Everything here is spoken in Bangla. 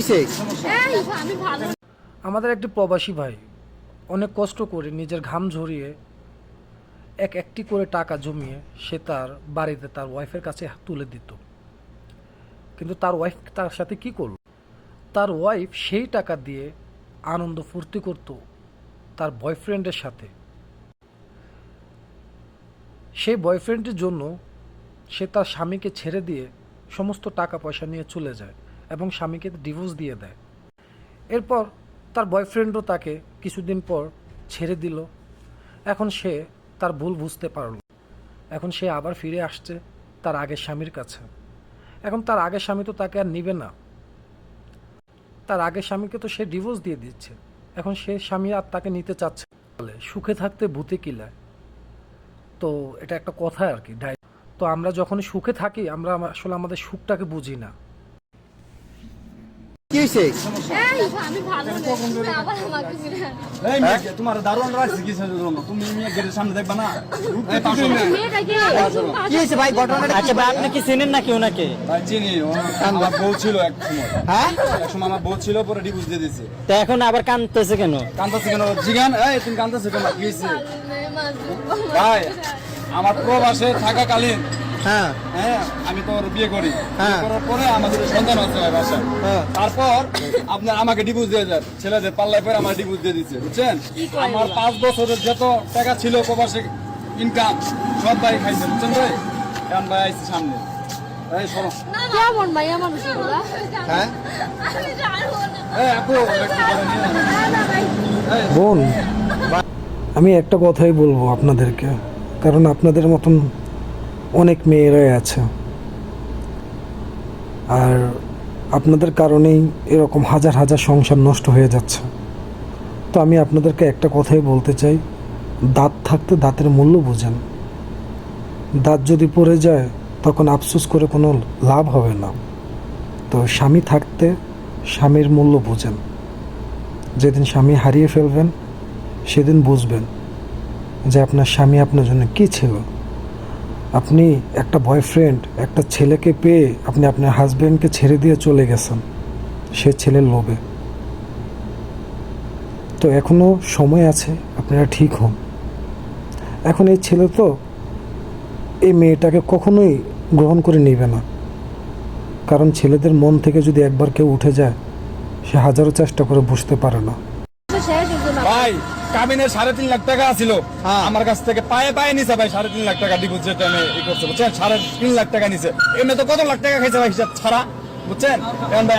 হয়েছে আমাদের একটি প্রবাসী ভাই অনেক কষ্ট করে নিজের ঘাম ঝরিয়ে এক একটি করে টাকা জমিয়ে সে তার বাড়িতে তার ওয়াইফের কাছে তুলে দিত। কিন্তু তার ওয়াইফ তার সাথে কি করল? তার ওয়াইফ সেই টাকা দিয়ে আনন্দ ফুর্তি করত তার বয়ফ্রেন্ডের সাথে। সেই বয়ফ্রেন্ডের জন্য সে তার স্বামীকে ছেড়ে দিয়ে সমস্ত টাকা পয়সা নিয়ে চলে যায়। এবং স্বামীকে ডিভোর্স দিয়ে দেয়। এরপর তার বয়ফ্রেন্ডও তাকে কিছুদিন পর ছেড়ে দিল। এখন সে তার ভুল বুঝতে পারল। এখন সে আবার ফিরে আসছে তার আগের স্বামীর কাছে। এখন তার আগের স্বামী তো তাকে আর নিবে না। তার আগের স্বামীকে তো সে ডিভোর্স দিয়ে দিচ্ছে। এখন সে স্বামী আর তাকে নিতে চাচ্ছে বলে, সুখে থাকতে ভূতে কিলায়? তো এটা একটা কথা আর কি তো আমরা যখন সুখে থাকি, আমরা আসলে আমাদের সুখটাকে বুঝি না কি হয়েছে এই, আমি ভালো নেই। তুমি আবার আমাকে ফিরে আনো। এই মেয়ে, তোমার রাখছি কিসের তুমি মেয়ে গেটের সামনে দেখবা না? কি হয়েছে ভাই ঘটনাটা আচ্ছা ভাই আপনি কি চেনেন নাকি ওনাকে? ভাই চিনি ও আমার বউ ছিল এক সময়। হ্যাঁ? এক সময় আমার বউ ছিল পরে ডিভোর্স দিয়ে তা এখন আবার কাঁদতেছে কেন? কান্দাছে কেন? জিগান এই তুমি কান্দাছে কেন? কি হয়েছে ভাই আমার প্রবাসে থাকাকালীন হ্যাঁ। হ্যাঁ আমি তো ওর বিয়ে করি। হ্যাঁ। করার পরে আমাদের সন্তান আছে বাসায়। হ্যাঁ। তারপর আপনার আমাকে ডিভোর্স দিয়ে যায় ছেলেদের পাল্লায় পরে আমার ডিভোর্স দিয়ে দিচ্ছে বুঝছেন? আমার পাঁচ বছরের যত টাকা ছিল প্রবাসে ইনকাম সব ভাই খাইছে বুঝছেন ভাই? এখন ভাই আইসি সামনে। কেমন ভাইয়া মানুষ হ্যাঁ। বোন আমি একটা কথাই বলব আপনাদেরকে। কারণ আপনাদের মতন অনেক মেয়েরাই আছে। আর আপনাদের কারণেই এরকম হাজার হাজার সংসার নষ্ট হয়ে যাচ্ছে। তো আমি আপনাদেরকে একটা কথাই বলতে চাই, দাঁত থাকতে দাঁতের মূল্য বুঝেন। দাঁত যদি পড়ে যায়, তখন আফসোস করে কোনো লাভ হবে না। তো স্বামী থাকতে স্বামীর মূল্য বোঝেন। যেদিন স্বামী হারিয়ে ফেলবেন, সেদিন বুঝবেন যে আপনার স্বামী আপনার জন্য কী ছিল। আপনি একটা বয়ফ্রেন্ড একটা ছেলেকে পেয়ে আপনি আপনার হাজব্যান্ডকে ছেড়ে দিয়ে চলে গেছেন, সে ছেলের লোভে। তো এখনও সময় আছে, আপনারা ঠিক হন। এখন এই ছেলে তো এই মেয়েটাকে কখনোই গ্রহণ করে নেবে না। কারণ ছেলেদের মন থেকে যদি একবার কেউ উঠে যায়, সে হাজারো চেষ্টা করে বুঝতে পারে না। ভাই কামিনে সাড়ে তিন লাখ টাকা ছিল হ্যাঁ। আমার কাছ থেকে পায়ে পায়ে নিছে ভাই সাড়ে তিন লাখ টাকা ডিপোজিট আমি ই করছে বুঝছেন? সাড়ে তিন লাখ টাকা নিছে। এমনি তো কত লাখ টাকা খাইছে ভাই হিসাব ছাড়া বুঝছেন? এখন ভাই